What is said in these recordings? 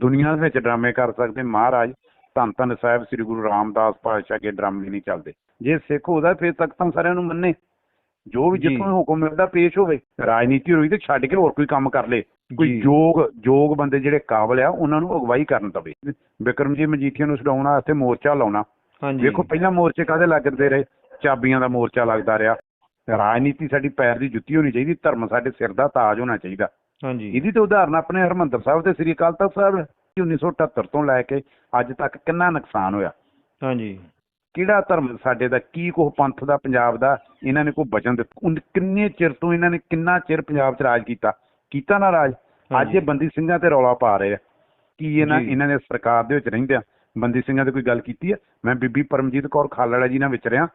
ਦੁਨੀਆ ਦੇ ਵਿੱਚ ਡਰਾਮੇ ਕਰ ਸਕਦੇ ਮਹਾਰਾਜ ਧੰਨ ਧੰਨ ਸਾਹਿਬ ਸ੍ਰੀ ਗੁਰੂ ਰਾਮਦਾਸ ਪਾਤਸ਼ਾਹ ਕੇ ਡਰਾਮੇ ਨਹੀਂ ਚੱਲਦੇ। ਜੇ ਸਿੱਖ ਉਹਦਾ ਫਿਰ ਤੱਕ ਤਾਂ ਸਾਰਿਆਂ ਨੂੰ ਮੰਨੇ। ਜੋ ਵੀ ਜੀ। ਜਿੱਥੋਂ ਹੁਕਮ ਮਿਲਦਾ ਪੇਸ਼ ਹੋਵੇ। ਰਾਜਨੀਤੀ ਹੋਈ ਤੇ ਛੱਡ ਕੇ ਹੋਰ ਕੋਈ ਕੰਮ ਕਰ ਲੇ। ਕੋਈ ਜੀ। ਯੋਗ ਯੋਗ ਬੰਦੇ ਜਿਹੜੇ ਕਾਬਲ ਆ ਉਹਨਾਂ ਨੂੰ ਅਗਵਾਈ ਕਰਨ ਦਵੇ। ਵਿਕਰਮਜੀਤ ਮਜੀਠੀਆ ਨੂੰ ਛਡਾਉਣ ਵਾਸਤੇ ਮੋਰਚਾ ਲਾਉਣਾ। ਵੇਖੋ ਪਹਿਲਾਂ ਮੋਰਚੇ ਕਾਦੇ ਲੱਗਦੇ ਰਹੇ? ਚਾਬੀਆਂ ਦਾ ਮੋਰਚਾ ਲੱਗਦਾ ਰਿਹਾ। ਰਾਜਨੀਤੀ ਸਾਡੀ ਪੈਰ ਦੀ ਜੁੱਤੀ ਹੋਣੀ ਚਾਹੀਦੀ ਧਰਮ ਸਾਡੇ ਸਿਰ ਦਾ ਤਾਜ ਹੋਣਾ ਚਾਹੀਦਾ। ਹਾਂਜੀ। ਇਹਦੀ ਤੇ ਉਦਾਹਰਨ ਆਪਣੇ ਹਰਮੰਦਰ ਸਾਹਿਬ ਤੇ ਸ੍ਰੀ ਅਕਾਲ ਤਖਤ ਸਾਹਿਬ ਹੈ। 1978 ਤੋਂ ਲੈ ਕੇ ਅੱਜ ਤੱਕ ਕਿੰਨਾ ਨੁਕਸਾਨ ਹੋਇਆ? ਹਾਂਜੀ। ਕਿਹੜਾ ਧਰਮ ਸਾਡੇ ਦਾ ਕੀ ਕੋ ਪੰਥ ਦਾ ਪੰਜਾਬ ਦਾ ਇਹਨਾਂ ਨੇ ਕੋਈ ਬਚਨ ਦਿੱਤਾ? ਕਿੰਨੇ ਚਿਰ ਤੋਂ ਇਹਨਾਂ ਨੇ ਕਿੰਨਾ ਚਿਰ ਪੰਜਾਬ 'ਚ ਰਾਜ ਕੀਤਾ? ਕੀਤਾ ਨਾ ਰਾਜ? ਅੱਜ। ਇਹ ਬੰਦੀ ਸਿੰਘਾਂ ਤੇ ਰੌਲਾ ਪਾ ਰਹੇ ਆ। ਕੀ ਇਹਨਾਂ। ਇਹਨਾਂ ਨੇ ਸਰਕਾਰ ਦੇ ਵਿੱਚ ਰਹਿੰਦਿਆਂ ਬੰਦੀ ਸਿੰਘਾਂ ਤੇ ਕੋਈ ਗੱਲ ਕੀਤੀ ਹੈ ਮੈਂ ਬੀਬੀ ਪਰਮਜੀਤ ਕੌਰ ਖਾਲੜਾ ਜੀ ਨਾਲ ਵਿਚਰਿਆ।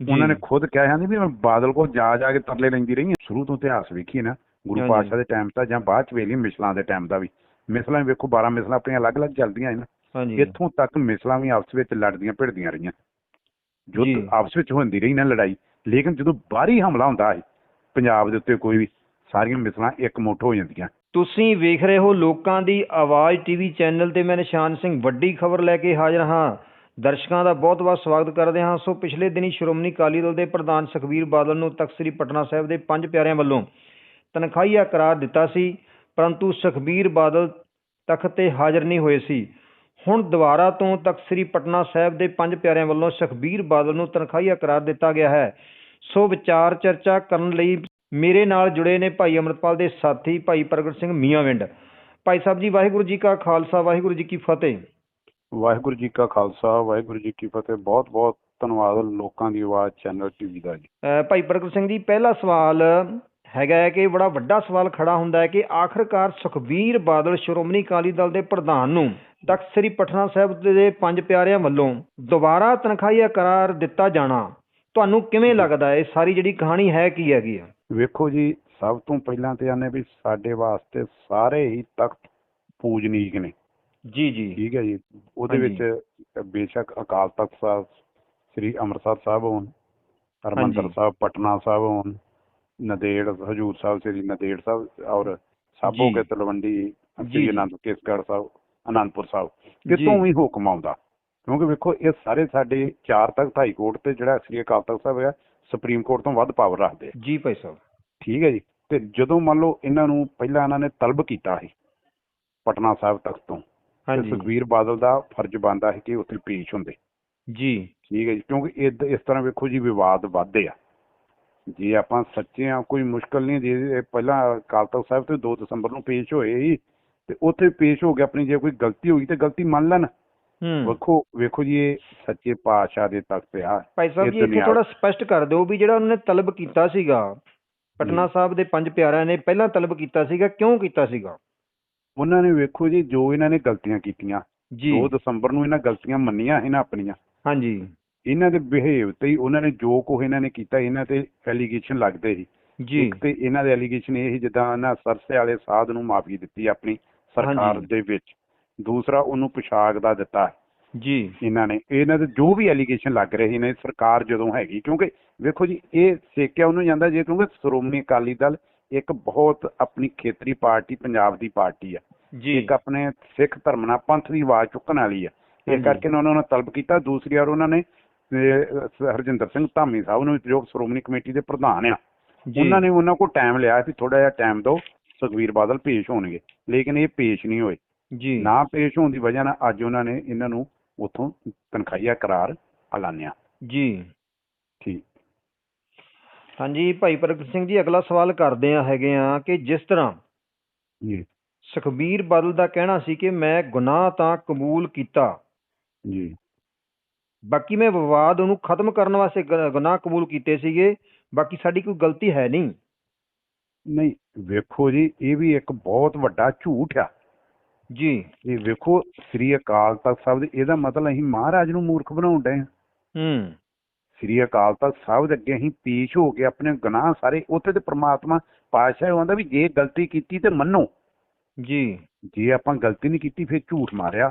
ਉਹਨਾਂ ਨੇ ਖੁਦ ਕਿਹਾ ਜਾਂਦੀ ਵੀ ਮੈਂ ਬਾਦਲ ਕੋਲ ਜਾ ਜਾ ਕੇ ਤਰਲੇ ਲੈਂਦੀ ਰਹੀ ਹਾਂ ਸ਼ੁਰੂ ਤੋਂ ਇਤਿਹਾਸ ਵੇਖੀਏ ਨਾ ਗੁਰੂ ਹਾਂਜੀ। ਪਾਤਸ਼ਾਹ ਦੇ ਟਾਈਮ ਤਾਂ ਜਾਂ ਬਾਅਦ ਚ ਵੇਲੀ ਮਿਸਲਾਂ ਦੇ ਟਾਈਮ ਦਾ ਵੀ। ਮਿਸਲਾਂ ਵੇਖੋ 12 ਮਿਸਲਾਂ ਆਪਣੀਆਂ ਅਲੱਗ-ਅਲੱਗ ਚੱਲਦੀਆਂ ਹਨ ਹਾਂਜੀ। ਇੱਥੋਂ ਤੱਕ ਮਿਸਲਾਂ ਵੀ ਆਪਸ ਵਿੱਚ ਲੜਦੀਆਂ ਭਿੜਦੀਆਂ ਰਹੀਆਂ। ਜੀ। ਜੁੱਧ ਆਪਸ ਵਿੱਚ ਹੁੰਦੀ ਰਹੀ ਨਾ ਲੜਾਈ। ਲੇਕਿਨ ਜਦੋਂ ਬਾਹਰੀ ਹਮਲਾ ਹੁੰਦਾ ਹੈ ਪੰਜਾਬ ਦੇ ਉੱਤੇ ਕੋਈ ਵੀ ਸਾਰੀਆਂ ਮਿਸਲਾਂ ਇੱਕ ਮੁੱਠ ਹੋ ਜਾਂਦੀਆਂ। ਤੁਸੀਂ ਵੇਖ ਰਹੇ ਹੋ ਲੋਕਾਂ ਦੀ ਆਵਾਜ਼ ਟੀਵੀ ਚੈਨਲ ਤੇ ਮੈਂ ਨਿਸ਼ਾਨ ਸਿੰਘ ਵੱਡੀ ਖਬਰ ਲੈ ਕੇ ਹਾਜ਼ਰ ਹਾਂ। ਦਰਸ਼ਕਾਂ ਦਾ ਬਹੁਤ-ਬਹੁਤ ਸਵਾਗਤ ਕਰਦੇ ਹਾਂ। ਸੋ ਪਿਛਲੇ ਦਿਨੀ ਸ਼੍ਰੋਮਣੀ ਅਕਾਲੀ ਦਲ ਦੇ ਪ੍ਰਧਾਨ ਸੁਖਬੀਰ ਬਾਦਲ ਨੂੰ ਤਖਤ ਸ੍ਰੀ ਪਟਨਾ ਸਾਹਿਬ ਦੇ ਪੰਜ ਪਿਆਰਿਆਂ ਵੱਲੋਂ ਤਨਖਾਹੀਆ ਕਰਾਰ ਦਿੱਤਾ ਸੀ ਪਰੰਤੂ ਸੁਖਬੀਰ ਬਾਦਲ ਤਖਤ ਤੇ ਹਾਜ਼ਰ ਨਹੀਂ ਹੋਏ ਸੀ। ਹੁਣ ਦੁਬਾਰਾ ਤੋਂ ਤਖਤ ਸ੍ਰੀ ਪਟਨਾ ਸਾਹਿਬ ਦੇ ਪੰਜ ਪਿਆਰਿਆਂ ਵੱਲੋਂ ਸੁਖਬੀਰ ਬਾਦਲ ਨੂੰ ਤਨਖਾਹੀਆ ਕਰਾਰ ਦਿੱਤਾ ਗਿਆ ਹੈ। ਸੋ ਵਿਚਾਰ ਚਰਚਾ ਕਰਨ ਲਈ ਮੇਰੇ ਨਾਲ ਜੁੜੇ ਨੇ ਭਾਈ ਅਮਰਪਾਲ ਦੇ ਸਾਥੀ ਭਾਈ ਪ੍ਰਗਟ ਸਿੰਘ ਮੀਆਂਵਿੰਡ। ਭਾਈ ਸਾਹਿਬ ਜੀ ਵਾਹਿਗੁਰੂ ਜੀ ਕਾ ਖਾਲਸਾ ਵਾਹਿਗੁਰੂ ਜੀ ਕੀ ਫਤਿਹ। ਵਾਹਿਗੁਰੂ ਜੀ ਕਾ ਖਾਲਸਾ ਵਾਹਿਗੁਰੂ ਜੀ ਕੀ ਫਤਿਹ। ਬਹੁਤ-ਬਹੁਤ ਧੰਨਵਾਦ ਲੋਕਾਂ ਦੀ ਆਵਾਜ਼ ਚੈਨਲ ਟੀਵੀ ਦਾ ਜੀ। ਭਾਈ ਪ੍ਰਗਟ ਸਿੰਘ ਜੀ ਪਹਿਲਾ ਸਵਾਲ ਹੈਗਾ ਹੈ ਕਿ ਬੜਾ ਵੱਡਾ ਸਵਾਲ ਖੜਾ ਹੁੰਦਾ ਹੈ ਕਿ ਆਖਰਕਾਰ ਸੁਖਬੀਰ ਬਾਦਲ ਸ਼੍ਰੋਮਣੀ ਅਕਾਲੀ ਦਲ ਦੇ ਪ੍ਰਧਾਨ ਨੂੰ ਤਖਤ ਸ੍ਰੀ ਪਟਨਾ ਸਾਹਿਬ ਦੇ ਪੰਜ ਪਿਆਰਿਆਂ ਵੱਲੋਂ ਦੁਬਾਰਾ ਤਨਖਾਹੀਆ ਕਰਾਰ ਦਿੱਤਾ ਜਾਣਾ ਤੁਹਾਨੂੰ ਕਿਵੇਂ ਲੱਗਦਾ ਹੈ? ਇਹ ਸਾਰੀ ਜਿਹੜੀ ਕਹਾਣੀ ਹੈ ਕੀ ਹੈਗੀ ਆ? ਵੇਖੋ ਜੀ ਸਭ ਤੋਂ ਪਹਿਲਾਂ ਤੇ ਆਨੇ ਵੀ ਸਾਡੇ ਵਾਸਤੇ ਸਾਰੇ ਹੀ ਤਖਤ ਪੂਜਨੀਕ ਨੇ। ਜੀ ਜੀ। ਠੀਕ ਹੈ ਜੀ। ਉਹਦੇ। ਵਿੱਚ ਬੇਸ਼ੱਕ ਅਕਾਲ ਤਖਤ ਸਾਹਿਬ ਸ੍ਰੀ ਅੰਮ੍ਰਿਤਸਰ ਸਾਹਿਬ ਹੋਣ ਹਰਮੰਦਰ। ਸਾਹਿਬ ਪਟਨਾ ਸਾਹਿਬ ਹੋਣ ਨਦੇੜ ਹਜੂਰ ਸਾਹਿਬ ਸ੍ਰੀ ਨਦੇੜ ਸਾਹਿਬ ਔਰ ਸਾਬੋ। ਕੇ ਤਲਵੰਡੀ ਜੀ। ਸ੍ਰੀ ਅਨੰਦ ਕੇਸਗੜ੍ਹ ਸਾਹਿਬ ਅਨੰਦਪੁਰ ਸਾਹਿਬ। ਕਿਤੋਂ। ਵੀ ਹੁਕਮ ਆਉਂਦਾ। ਕਿਉਂਕਿ ਵੇਖੋ ਇਹ ਸਾਰੇ ਸਾਡੇ ਚਾਰ ਤਖਤ ਹਾਈ ਕੋਰਟ ਤੇ ਜਿਹੜਾ ਸ੍ਰੀ ਅਕਾਲ ਤਖਤ ਸਾਹਿਬ ਹੈ ਸੁਪਰੀਮ ਕੋਰਟ ਤੋਂ ਵੱਧ ਪਾਵਰ ਰੱਖਦੇ ਆ। ਜੀ ਭਾਈ ਸਾਹਿਬ। ਠੀਕ ਹੈ ਜੀ। ਤੇ ਜਦੋਂ ਮੰਨ ਲਓ ਇਹਨਾਂ ਨੂੰ ਪਹਿਲਾਂ ਇਹਨਾਂ ਨੇ ਤਲਬ ਕੀਤਾ ਸੀ ਪਟਨਾ ਸਾਹਿਬ ਤਖਤ ਤੋਂ ਹਾਂਜੀ। ਸੁਖਬੀਰ ਬਾਦਲ ਦਾ ਫਰਜ਼ ਬਣਦਾ ਹੈ ਕਿ ਉੱਥੇ ਪੇਸ਼ ਹੁੰਦੇ। ਜੀ। ਠੀਕ ਹੈ ਜੀ। ਕਿਉਂਕਿ ਇਸ ਤਰ੍ਹਾਂ ਵੇਖੋ ਜੀ ਵਿਵਾਦ ਵੱਧਦੇ ਆ। ਜੇ ਆਪਾਂ ਸੱਚੇ ਆ ਕੋਈ ਮੁਸ਼ਕਲ ਨਹੀਂ ਜੇ। ਪਹਿਲਾਂ ਅਕਾਲ ਤਖਤ ਸਾਹਿਬ ਤੇ 2 ਦਸੰਬਰ ਨੂੰ ਪੇਸ਼ ਹੋਏ ਸੀ ਤੇ ਉੱਥੇ ਪੇਸ਼ ਹੋ ਕੇ ਆਪਣੀ ਜੇ ਕੋਈ ਗਲਤੀ ਹੋਈ ਤੇ ਗਲਤੀ ਮੰਨ ਲੈਣ। ਹੂੰ। ਵੇਖੋ ਵੇਖੋ ਜੀ ਇਹ ਸੱਚੇ ਪਾਤਸ਼ਾਹ ਦੇ ਤਖਤ ਆ। ਭਾਈ ਸਾਹਿਬ ਜੀ ਇੱਥੇ ਥੋੜਾ ਸਪਸ਼ਟ ਕਰ ਦਿਓ ਵੀ ਜਿਹੜਾ ਉਹਨਾਂ ਤਲਬ ਕੀਤਾ ਸੀਗਾ ਪਟਨਾ। ਸਾਹਿਬ ਦੇ ਪੰਜ ਪਿਆਰਿਆਂ ਨੇ ਪਹਿਲਾਂ ਤਲਬ ਕੀਤਾ ਸੀਗਾ ਕਿਉਂ ਕੀਤਾ ਸੀਗਾ? ਉਹਨਾਂ ਨੇ ਵੇਖੋ ਜੀ ਜੋ ਇਹਨਾਂ ਨੇ ਗਲਤੀਆਂ ਕੀਤੀਆਂ ਜੀ। 2 ਦਸੰਬਰ ਨੂੰ ਇਹਨਾਂ ਗਲਤੀਆਂ ਮੰਨੀਆਂ ਇਹਨਾਂ ਆਪਣੀਆਂ। ਹਾਂਜੀ। ਇਹਨਾਂ ਦੇ ਬਿਹੇਵ ਤੇ ਹੀ ਉਹਨਾਂ ਨੇ ਜੋ ਕੁਛ ਇਹਨਾਂ ਨੇ ਕੀਤਾ ਇਹਨਾਂ ਤੇ ਐਲੀਗੇਸ਼ਨ ਲੱਗਦੇ ਸੀ। ਜੀ। ਇੱਕ ਤੇ ਇਹਨਾਂ ਦੇ ਐਲੀਗੇਸ਼ਨ ਇਹ ਸੀ ਜਿੱਦਾਂ ਨਾ ਸਰਸੇ ਵਾਲੇ ਸਾਧ ਨੂੰ ਮਾਫੀ ਦਿੱਤੀ ਆਪਣੀ ਸਰਕਾਰ। ਦੇ ਵਿੱਚ। ਦੂਸਰਾ ਉਹਨੂੰ ਪੁਸ਼ਾਕ ਦਾ ਦਿੱਤਾ। ਜੀ। ਇਹਨਾਂ ਨੇ ਇਹਨਾਂ ਦੇ ਜੋ ਵੀ ਐਲੀਗੇਸ਼ਨ ਲੱਗ ਰਹੇ ਨੇ ਸਰਕਾਰ ਜਦੋਂ ਹੈਗੀ ਕਿਉਂਕਿ ਵੇਖੋ ਜੀ ਇਹ ਸੇਕਿਆ ਉਹਨੂੰ ਜਾਂਦਾ ਜੇ ਕਿਉਂਕਿ ਸ਼੍ਰੋਮਣੀ ਅਕਾਲੀ ਦਲ ਇੱਕ ਬਹੁਤ ਆਪਣੀ ਖੇਤਰੀ ਪਾਰਟੀ ਪੰਜਾਬ ਦੀ ਪਾਰਟੀ ਆ। ਜੀ। ਇੱਕ ਆਪਣੇ ਸਿੱਖ ਧਰਮ ਨਾਲ ਪੰਥ ਦੀ ਆਵਾਜ਼ ਚੁੱਕਣ ਵਾਲੀ ਆ। ਇਹ। ਕਰਕੇ ਉਹਨਾਂ ਨੇ ਤਲਬ ਕੀਤਾ। ਦੂਸਰੀ ਵਾਰ ਉਹਨਾਂ ਨੇ ਅਹ, ਹਰਜਿੰਦਰ ਸਿੰਘ ਧਾਮੀ ਸਾਹਿਬ ਨੂੰ ਜੋ ਸ਼੍ਰੋਮਣੀ ਕਮੇਟੀ ਦੇ ਪ੍ਰਧਾਨ ਆ। ਉਹਨਾਂ ਨੇ ਉਹਨਾਂ ਕੋਲ ਟਾਈਮ ਲਿਆ ਸੀ ਥੋੜਾ ਜਿਹਾ ਟਾਈਮ ਦਿਓ ਸੁਖਵੀਰ ਬਾਦਲ ਪੇਸ਼ ਹੋਣਗੇ। ਲੇਕਿਨ ਇਹ ਪੇਸ਼ ਨਹੀਂ ਹੋਏ। ਜੀ। ਨਾ ਪੇਸ਼ ਹੋਣ ਦੀ ਵਜ੍ਹਾ ਨਾਲ ਅੱਜ ਉਹਨਾਂ ਨੇ ਇਹਨਾਂ ਨੂੰ ਉਥੋਂ ਤਨਖਾਹੀਆ ਕਰਾਰ ਐਲਾਨਿਆ। ਜੀ। ਠੀਕ। ਹਾਂਜੀ ਭਾਈ ਪ੍ਰਗਟ ਸਿੰਘ ਜੀ ਅਗਲਾ ਸਵਾਲ ਕਰਦੇ ਆ ਹੈਗੇ ਆ ਕਿ ਜਿਸ ਤਰ੍ਹਾਂ ਜੀ। ਸੁਖਬੀਰ ਬਾਦਲ ਦਾ ਕਹਿਣਾ ਸੀ ਕਿ ਮੈਂ ਗੁਨਾਹ ਤਾਂ ਕਬੂਲ ਕੀਤਾ। ਜੀ। ਬਾਕੀ ਮੈਂ ਵਿਵਾਦ ਉਹਨੂੰ ਖਤਮ ਕਰਨ ਵਾਸਤੇ ਗ- ਗੁਨਾਹ ਕਬੂਲ ਕੀਤੇ ਸੀਗੇ ਬਾਕੀ ਸਾਡੀ ਕੋਈ ਗਲਤੀ ਹੈ ਨਹੀਂ। ਨਹੀਂ ਵੇਖੋ ਜੀ ਇਹ ਵੀ ਇੱਕ ਬਹੁਤ ਵੱਡਾ ਝੂਠ ਆ। ਜੀ। ਇਹ ਵੇਖੋ ਸ੍ਰੀ ਅਕਾਲ ਤਖਤ ਸਾਹਿਬ ਦੇ ਇਹਦਾ ਮਤਲਬ ਅਸੀਂ ਮਹਾਰਾਜ ਨੂੰ ਮੂਰਖ ਬਣਾਉਣ ਡਏ ਹਾਂ। ਹੂੰ। ਸ੍ਰੀ ਅਕਾਲ ਤਖਤ ਸਾਹਿਬ ਦੇ ਅੱਗੇ ਅਸੀਂ ਪੇਸ਼ ਹੋ ਕੇ ਆਪਣੇ ਗੁਨਾਹ ਸਾਰੇ ਉੱਥੇ ਤੇ ਪ੍ਰਮਾਤਮਾ ਪਾਤਸ਼ਾਹ ਆਉਂਦਾ ਵੀ ਜੇ ਗਲਤੀ ਕੀਤੀ ਤੇ ਮੰਨੋ। ਜੀ। ਜੇ ਆਪਾਂ ਗਲਤੀ ਨਹੀਂ ਕੀਤੀ ਫਿਰ ਝੂਠ ਮਾਰਿਆ।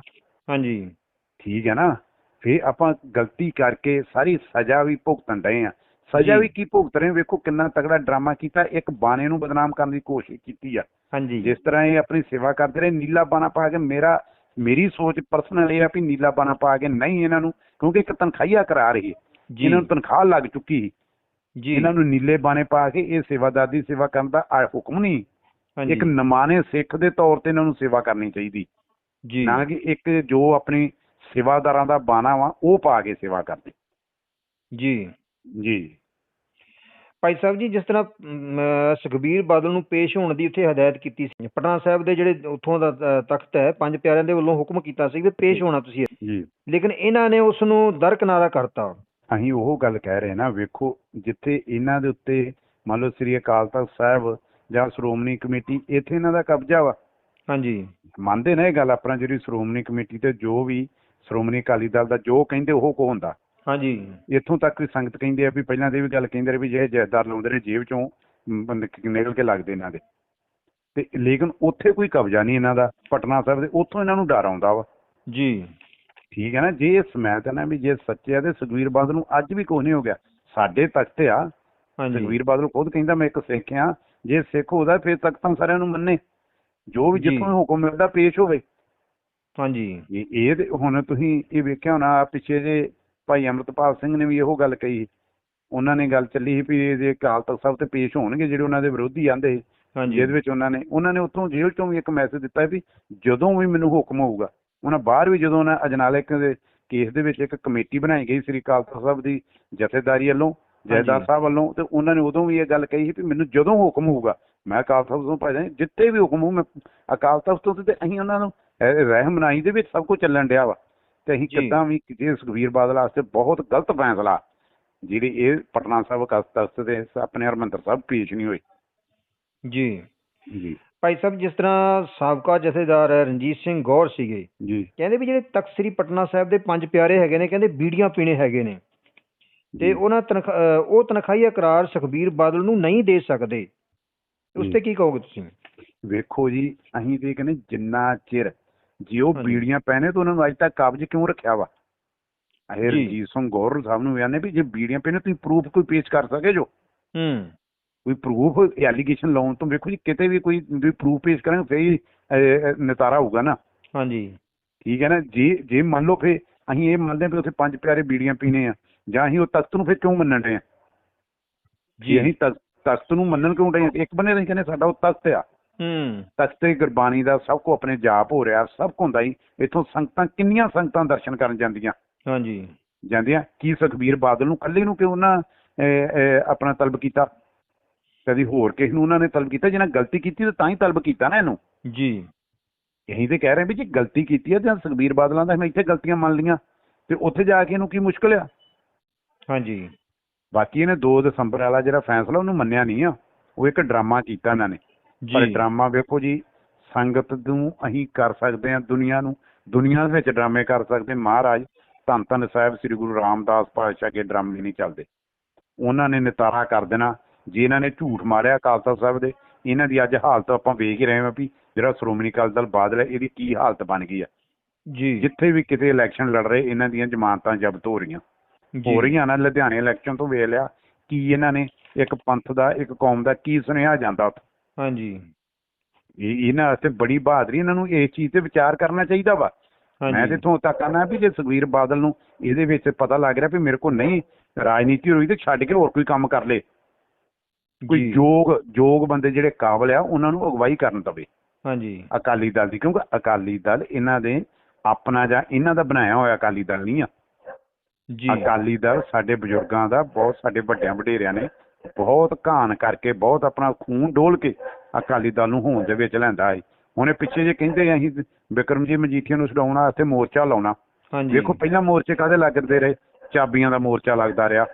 ਹਾਂਜੀ। ਠੀਕ ਹੈ ਨਾ? ਫਿਰ ਆਪਾਂ ਗਲਤੀ ਕਰਕੇ ਸਾਰੀ ਸਜ਼ਾ ਵੀ ਭੁਗਤਣ ਡਏ ਆ। ਸਜ਼ਾ। ਵੀ ਕੀ ਭੁਗਤ ਰਹੇ? ਵੇਖੋ ਕਿੰਨਾ ਤਗੜਾ ਡਰਾਮਾ ਕੀਤਾ। ਇੱਕ ਬਾਣੇ ਨੂੰ ਬਦਨਾਮ ਕਰਨ ਦੀ ਕੋਸ਼ਿਸ਼ ਕੀਤੀ ਆ। ਹਾਂਜੀ। ਜਿਸ ਤਰ੍ਹਾਂ ਇਹ ਆਪਣੀ ਸੇਵਾ ਕਰਦੇ ਰਹੇ ਨੀਲਾ ਬਾਣਾ ਪਾ ਕੇ ਮੇਰਾ ਮੇਰੀ ਸੋਚ ਪਰਸਨਲ ਇਹ ਆ ਵੀ ਨੀਲਾ ਬਾਣਾ ਪਾ ਕੇ ਨਹੀਂ ਇਹਨਾਂ ਨੂੰ ਕਿਉਂਕਿ ਇੱਕ ਤਨਖਾਹੀਆ ਕਰਾ ਰਹੀ ਹੈ ਇਹਨਾਂ ਨੂੰ ਤਨਖਾਹ ਲੱਗ ਚੁੱਕੀ ਜੀ। ਇਹਨਾਂ ਨੂੰ ਨੀਲੇ ਬਾਣੇ ਪਾ ਕੇ ਇਹ ਸੇਵਾਦਾਰ ਦੀ ਸੇਵਾ ਕਰਨ ਦਾ ਆ ਹੁਕਮ ਨਹੀਂ। ਇੱਕ ਨਮਾਨੇ ਸਿੱਖ ਦੇ ਤੌਰ ਤੇ ਇਹਨਾਂ ਨੂੰ ਸੇਵਾ ਕਰਨੀ ਚਾਹੀਦੀ। ਜੀ। ਨਾ ਕਿ ਇੱਕ ਜੋ ਆਪਣੀ ਸੇਵਾਦਾਰਾਂ ਦਾ ਬਾਣਾ ਵਾ ਉਹ ਪਾ ਕੇ ਸੇਵਾ ਕਰਦੇ। ਜੀ। ਜੀ। ਭਾਈ ਸਾਹਿਬ ਜੀ ਜਿਸ ਤਰ੍ਹਾਂ ਅਮ, ਸੁਖਬੀਰ ਬਾਦਲ ਨੂੰ ਪੇਸ਼ ਹੋਣ ਦੀ ਉੱਥੇ ਹਦਾਇਤ ਕੀਤੀ ਸੀ ਪਟਨਾ ਸਾਹਿਬ ਦੇ ਜਿਹੜੇ ਉੱਥੋਂ ਦਾ ਤਖਤ ਹੈ ਪੰਜ ਪਿਆਰਿਆਂ ਦੇ ਵੱਲੋਂ ਹੁਕਮ ਕੀਤਾ ਸੀ ਵੀ ਪੇਸ਼ ਹੋਣਾ ਤੁਸੀਂ। ਜੀ। ਲੇਕਿਨ ਇਹਨਾਂ ਨੇ ਉਸ ਨੂੰ ਦਰਕਿਨਾਰਾ ਕਰਤਾ। ਅਸੀਂ ਉਹ ਗੱਲ ਕਹਿ ਰਹੇ ਨਾ ਵੇਖੋ ਜਿੱਥੇ ਇਹਨਾਂ ਦੇ ਉੱਤੇ ਮੰਨ ਲਓ ਸ੍ਰੀ ਅਕਾਲ ਤਖਤ ਸਾਹਿਬ ਜਾਂ ਸ਼੍ਰੋਮਣੀ ਕਮੇਟੀ ਇੱਥੇ ਇਹਨਾਂ ਦਾ ਕਬਜ਼ਾ ਵਾ। ਹਾਂਜੀ। ਮੰਨਦੇ ਨੇ ਇਹ ਗੱਲ ਆਪਣਾ ਜਿਹੜੀ ਸ਼੍ਰੋਮਣੀ ਕਮੇਟੀ ਤੇ ਜੋ ਵੀ ਸ਼੍ਰੋਮਣੀ ਅਕਾਲੀ ਦਲ ਦਾ ਜੋ ਕਹਿੰਦੇ ਉਹ ਕੋ ਹੁੰਦਾ। ਹਾਂਜੀ। ਇੱਥੋਂ ਤੱਕ ਵੀ ਸੰਗਤ ਕਹਿੰਦੇ ਆ ਵੀ ਪਹਿਲਾਂ ਦੇ ਵੀ ਗੱਲ ਕਹਿੰਦੇ ਰਹੇ ਵੀ ਜਿਹੜੇ ਜੈਦਾਰ ਲਾਉਂਦੇ ਨੇ ਜੇਬ ਚੋਂ ਮ, ਨਿਕਲ ਕੇ ਲੱਗਦੇ ਇਹਨਾਂ ਦੇ। ਤੇ ਲੇਕਿਨ ਉੱਥੇ ਕੋਈ ਕਬਜ਼ਾ ਨਹੀਂ ਇਹਨਾਂ ਦਾ ਪਟਨਾ ਸਾਹਿਬ ਦੇ ਉੱਥੋਂ ਇਹਨਾਂ ਨੂੰ ਡਰ ਆਉਂਦਾ ਵਾ। ਜੀ। ਠੀਕ ਹੈ ਨਾ ਜੇ ਇਹ ਸਮੈਤ ਹੈ ਨਾ ਵੀ ਜੇ ਸੱਚੇ ਆ ਤੇ ਸੁਖਵੀਰ ਬਾਦਲ ਨੂੰ ਅੱਜ ਵੀ ਕੁਛ ਨਹੀਂ ਹੋ ਗਿਆ। ਸਾਡੇ ਤਖਤ ਆ। ਹਾਂਜੀ। ਸੁਖਵੀਰ ਬਾਦਲ ਖੁਦ ਕਹਿੰਦਾ ਮੈਂ ਇੱਕ ਸਿੱਖ ਆ। ਜੇ ਸਿੱਖ ਉਹਦਾ ਫਿਰ ਤਖਤਾਂ ਸਾਰਿਆਂ ਨੂੰ ਮੰਨੇ। ਜੋ ਵੀ। ਜਿੱਥੋਂ ਹੁਕਮ ਮਿਲਦਾ ਪੇਸ਼ ਹੋਵੇ। ਹਾਂਜੀ। ਇਹ ਇਹ ਤੇ ਹੁਣ ਤੁਸੀਂ ਇਹ ਵੇਖਿਆ ਹੋਣਾ ਪਿੱਛੇ ਜੇ ਭਾਈ ਅਮਰਤਪਾਲ ਸਿੰਘ ਨੇ ਵੀ ਇਹੋ ਗੱਲ ਕਹੀ। ਉਹਨਾਂ ਨੇ ਗੱਲ ਚੱਲੀ ਸੀ ਵੀ ਜੇ ਅਕਾਲ ਤਖਤ ਸਾਹਿਬ ਤੇ ਪੇਸ਼ ਹੋਣਗੇ ਜਿਹੜੇ ਉਹਨਾਂ ਦੇ ਵਿਰੋਧੀ ਆਂਦੇ ਹਾਂਜੀ। ਜਿਹਦੇ ਵਿੱਚ ਉਹਨਾਂ ਨੇ ਉਹਨਾਂ ਨੇ ਉੱਥੋਂ ਜੇਲ੍ਹ ਚੋਂ ਵੀ ਇੱਕ ਮੈਸੇਜ ਦਿੱਤਾ ਵੀ ਜਦੋਂ ਵੀ ਮੈਨੂੰ ਹੁਕਮ ਹੋਊਗਾ ਉਹਨਾਂ ਬਾਹਰ ਵੀ ਜਦੋਂ ਉਹਨਾਂ ਅਜਨਾਲੇ ਦੇ ਕੇਸ ਦੇ ਵਿੱਚ ਇੱਕ ਕਮੇਟੀ ਬਣਾਈ ਗਈ ਸ੍ਰੀ ਅਕਾਲ ਤਖਤ ਸਾਹਿਬ ਦੀ ਜਥੇਦਾਰੀ ਵੱਲੋਂ ਜੈਦਾਰ। ਸਾਹਿਬ ਵੱਲੋਂ ਤੇ ਉਹਨਾਂ ਨੇ ਉਦੋਂ ਵੀ ਇਹ ਗੱਲ ਕਹੀ ਸੀ ਵੀ ਮੈਨੂੰ ਜਦੋਂ ਹੁਕਮ ਹੋਊਗਾ ਮੈਂ ਅਕਾਲ ਤਖਤ ਤੋਂ ਭਾਜਾਂ ਜਿੱਤੇ ਵੀ ਹੁਕਮ ਹੋਊ ਮੈਂ ਅਕਾਲ ਤਖਤ ਤੋਂ ਤੇ ਅਸੀਂ ਉਹਨਾਂ ਨੂੰ ਰਹਿਮਨਾਈ ਦੇ ਵਿੱਚ ਸਭ ਕੁਝ ਚੱਲਣ ਡਿਆ ਵਾ। ਤੇ ਅਸੀਂ। ਕਿੱਦਾਂ ਵੀ ਜੇ ਸੁਖਵੀਰ ਬਾਦਲ ਵਾਸਤੇ ਬਹੁਤ ਗਲਤ ਫੈਸਲਾ ਜਿਹੜੀ ਇਹ ਪਟਨਾ ਸਾਹਿਬ ਅਕਾਲ ਤਖਤ ਦੇ ਆਪਣੇ ਹਰਮੰਦਰ ਸਾਹਿਬ ਪੇਸ਼ ਨਹੀਂ ਹੋਏ। ਜੀ। ਜੀ। ਭਾਈ ਸਾਹਿਬ ਜਿਸ ਤਰ੍ਹਾਂ ਸਾਬਕਾ ਜਥੇਦਾਰ ਰਣਜੀਤ ਸਿੰਘ ਗੌਰ ਸੀਗੇ ਜੀ। ਕਹਿੰਦੇ ਵੀ ਜਿਹੜੇ ਤਖਤ ਸ੍ਰੀ ਪਟਨਾ ਸਾਹਿਬ ਦੇ ਪੰਜ ਪਿਆਰੇ ਹੈਗੇ ਨੇ ਕਹਿੰਦੇ ਬੀੜੀਆਂ ਪੀਣੇ ਹੈਗੇ ਨੇ। ਤੇ। ਉਹਨਾਂ ਤਨਖਾ ਉਹ ਤਨਖਾਹੀਆ ਕਰਾਰ ਸੁਖਬੀਰ ਬਾਦਲ ਨੂੰ ਨਹੀਂ ਦੇ ਸਕਦੇ। ਉਸ। ਤੇ ਕੀ ਕਹੋਗੇ ਤੁਸੀਂ? ਵੇਖੋ ਜੀ ਅਸੀਂ ਤੇ ਕਹਿੰਦੇ ਜਿੰਨਾ ਚਿਰ ਜੇ ਉਹ। ਬੀੜੀਆਂ ਪਹਿਨੇ ਤਾਂ ਉਹਨਾਂ ਨੂੰ ਅੱਜ ਤੱਕ ਕਾਬਜ ਕਿਉਂ ਰੱਖਿਆ ਵਾ? ਇਹ ਜੀ। ਰਣਜੀਤ ਸਿੰਘ ਗੌਰ ਸਾਹਿਬ ਨੂੰ ਕਹਿੰਦੇ ਵੀ ਜੇ ਬੀੜੀਆਂ ਪਹਿਨੇ ਤੁਸੀਂ ਪ੍ਰੂਫ ਕੋਈ ਪੇਸ਼ ਕਰ ਸਕੇ ਜੋ? ਹੂੰ। ਕੋਈ ਪ੍ਰੂਫ ਐਲੀਗੇਸ਼ਨ ਲਾਉਣ ਤੋਂ ਵੇਖੋ ਜੀ ਕਿਤੇ ਵੀ ਕੋਈ ਵੀ ਪ੍ਰੂਫ ਪੇਸ਼ ਕਰਾਂਗੇ ਫੇਰ ਹੀ ਅਹ, ਅਹ, ਨਿਤਾਰਾ ਹੋਊਗਾ ਨਾ। ਹਾਂਜੀ। ਠੀਕ ਹੈ ਨਾ? ਜੇ ਜੇ ਮੰਨ ਲਓ ਫੇ ਅਸੀਂ ਇਹ ਮੰਨਦੇ ਹਾਂ ਵੀ ਉੱਥੇ ਪੰਜ ਪਿਆਰੇ ਬੀੜੀਆਂ ਪੀਣੇ ਆ ਜਾਂ ਅਸੀਂ ਉਹ ਤਖਤ ਨੂੰ ਫੇਰ ਕਿਉਂ ਮੰਨਣ ਰਹੇ ਆ? ਜੀ। ਅਸੀਂ ਤਖ਼- ਤਖਤ ਨੂੰ ਮੰਨਣ ਕਿਉਂ ਰਹੇ ਆ? ਇੱਕ ਬੰਨੇ ਅਸੀਂ ਕਹਿੰਦੇ ਸਾਡਾ ਉਹ ਤਖਤ ਆ। ਹੂੰ। ਤਖਤ ਗੁਰਬਾਣੀ ਦਾ ਸਭ ਕੋ ਆਪਣੇ ਜਾਪ ਹੋ ਰਿਹਾ ਸਭ ਕੁ ਹੁੰਦਾ ਹੀ। ਇੱਥੋਂ ਸੰਗਤਾਂ ਕਿੰਨੀਆਂ ਸੰਗਤਾਂ ਦਰਸ਼ਨ ਕਰਨ ਜਾਂਦੀਆਂ? ਹਾਂਜੀ। ਜਾਂਦੀਆਂ? ਕੀ ਸੁਖਬੀਰ ਬਾਦਲ ਨੂੰ ਇਕੱਲੇ ਨੂੰ ਕਿਉਂ ਨਾ ਆਪਣਾ ਤਲਬ ਕੀਤਾ? ਕਦੀ ਹੋਰ ਕਿਸੇ ਨੂੰ ਉਹਨਾਂ ਨੇ ਤਲਬ ਕੀਤਾ ਜਿਹਨਾਂ ਗਲਤੀ ਕੀਤੀ ਤਾਂ ਤਾਂ ਹੀ ਤਲਬ ਕੀਤਾ ਨਾ ਇਹਨੂੰ? ਜੀ। ਅਸੀਂ ਤੇ ਕਹਿ ਰਹੇ ਵੀ ਜੇ ਗਲਤੀ ਕੀਤੀ ਹੈ ਤਾਂ ਸੁਖਬੀਰ ਬਾਦਲਾਂ ਦਾ ਇੱਥੇ ਗਲਤੀਆਂ ਮੰਨ ਲੀਆਂ ਤੇ ਉੱਥੇ ਜਾ ਕੇ ਇਹਨੂੰ ਕੀ ਮੁਸ਼ਕਲ ਆ? ਹਾਂਜੀ। ਬਾਕੀ ਇਹਨੇ 2 ਦਸੰਬਰ ਵਾਲਾ ਜਿਹੜਾ ਫੈਸਲਾ ਉਹਨੂੰ ਮੰਨਿਆ ਨਹੀਂ ਆ। ਉਹ ਇੱਕ ਡਰਾਮਾ ਕੀਤਾ ਇਹਨਾਂ ਨੇ। ਪਰ ਡਰਾਮਾ ਵੇਖੋ ਜੀ ਸੰਗਤ ਨੂੰ ਅਸੀਂ ਕਰ ਸਕਦੇ ਹਾਂ ਦੁਨੀਆ ਨੂੰ ਦੁਨੀਆ ਦੇ ਵਿੱਚ ਡਰਾਮੇ ਕਰ ਸਕਦੇ। ਮਹਾਰਾਜ ਧੰਨ ਧੰਨ ਸਾਹਿਬ ਸ੍ਰੀ ਗੁਰੂ ਰਾਮਦਾਸ ਪਾਤਸ਼ਾਹ ਕੇ ਡਰਾਮੇ ਨਹੀਂ ਚੱਲਦੇ। ਉਹਨਾਂ ਨੇ ਨਿਤਾਰਾ ਕਰ ਦੇਣਾ। ਜੇ ਇਹਨਾਂ ਨੇ ਝੂਠ ਮਾਰਿਆ ਤਖਤ ਸਾਹਿਬ ਦੇ ਇਹਨਾਂ ਦੀ ਅੱਜ ਹਾਲਤ ਆਪਾਂ ਵੇਖ ਹੀ ਰਹੇ ਹਾਂ ਵੀ ਜਿਹੜਾ ਸ਼੍ਰੋਮਣੀ ਅਕਾਲੀ ਦਲ ਬਾਦਲ ਹੈ ਇਹਦੀ ਕੀ ਹਾਲਤ ਬਣ ਗਈ ਆ। ਜੀ। ਜਿੱਥੇ ਵੀ ਕਿਤੇ ਇਲੈਕਸ਼ਨ ਲੜ ਰਹੇ ਇਹਨਾਂ ਦੀਆਂ ਜ਼ਮਾਨਤਾਂ ਜ਼ਬਤ ਹੋ ਰਹੀਆਂ। ਹੋ ਰਹੀਆਂ ਨਾ ਲੁਧਿਆਣੇ ਇਲੈਕਸ਼ਨ ਤੋਂ ਵੇਖ ਲਿਆ। ਕੀ ਇਹਨਾਂ ਨੇ ਇੱਕ ਪੰਥ ਦਾ ਇੱਕ ਕੌਮ ਦਾ ਕੀ ਸੁਨੇਹਾ ਜਾਂਦਾ ਉੱਥੇ? ਹਾਂਜੀ। ਇਹ ਇਹਨਾਂ ਵਾਸਤੇ ਬੜੀ ਬਹਾਦਰੀ ਇਹਨਾਂ ਨੂੰ ਇਸ ਚੀਜ਼ ਤੇ ਵਿਚਾਰ ਕਰਨਾ ਚਾਹੀਦਾ ਵਾ। ਮੈਂ ਤੇ ਇੱਥੋਂ ਤੱਕ ਆਨਾ ਵੀ ਜੇ ਸੁਖਵੀਰ ਬਾਦਲ ਨੂੰ ਇਹਦੇ ਵਿੱਚ ਪਤਾ ਲੱਗ ਰਿਹਾ ਵੀ ਮੇਰੇ ਕੋਲ ਨਹੀਂ ਰਾਜਨੀਤੀ ਹੋਈ ਤੇ ਛੱਡ ਕੇ ਹੋਰ ਕੋਈ ਕੰਮ ਕਰ ਲੇ। ਕੋਈ ਯੋਗ ਯੋਗ ਬੰਦੇ ਜਿਹੜੇ ਕਾਬਲ ਆ ਉਹਨਾਂ ਨੂੰ ਅਗਵਾਈ ਕਰਨ ਦਵੇ। ਹਾਂਜੀ। ਅਕਾਲੀ ਦਲ ਦੀ ਕਿਉਂਕਿ ਅਕਾਲੀ ਦਲ ਇਹਨਾਂ ਦੇ ਆਪਣਾ ਜਾਂ ਇਹਨਾਂ ਦਾ ਬਣਾਇਆ ਹੋਇਆ ਅਕਾਲੀ ਦਲ ਨਹੀਂ ਆ। ਜੀ। ਅਕਾਲੀ ਦਲ ਸਾਡੇ ਬਜ਼ੁਰਗਾਂ ਦਾ ਬਹੁਤ ਸਾਡੇ ਵੱਡਿਆਂ ਵਡੇਰਿਆਂ ਨੇ ਬਹੁਤ ਘਾਣ ਕਰਕੇ ਬਹੁਤ ਆਪਣਾ ਖੂਨ ਡੋਲ ਕੇ ਅਕਾਲੀ ਦਲ ਨੂੰ ਹੋਂਦ ਦੇ ਵਿੱਚ ਲੈਂਦਾ ਹੈ ਹੁਣੇ ਪਿੱਛੇ ਜੇ ਕਹਿੰਦੇ ਅਸੀਂ ਬਿਕਰਮਜੀਤ ਮਜੀਠੀਆ ਨੂੰ ਛਡਾਉਣ ਵਾਸਤੇ ਮੋਰਚਾ ਲਾਉਣਾ। ਹਾਂਜੀ। ਵੇਖੋ ਪਹਿਲਾਂ ਮੋਰਚੇ ਕਾਦੇ ਲੱਗਦੇ ਰਹੇ? ਚਾਬੀਆਂ ਦਾ ਮੋਰਚਾ ਲੱਗਦਾ ਰਿਹਾ।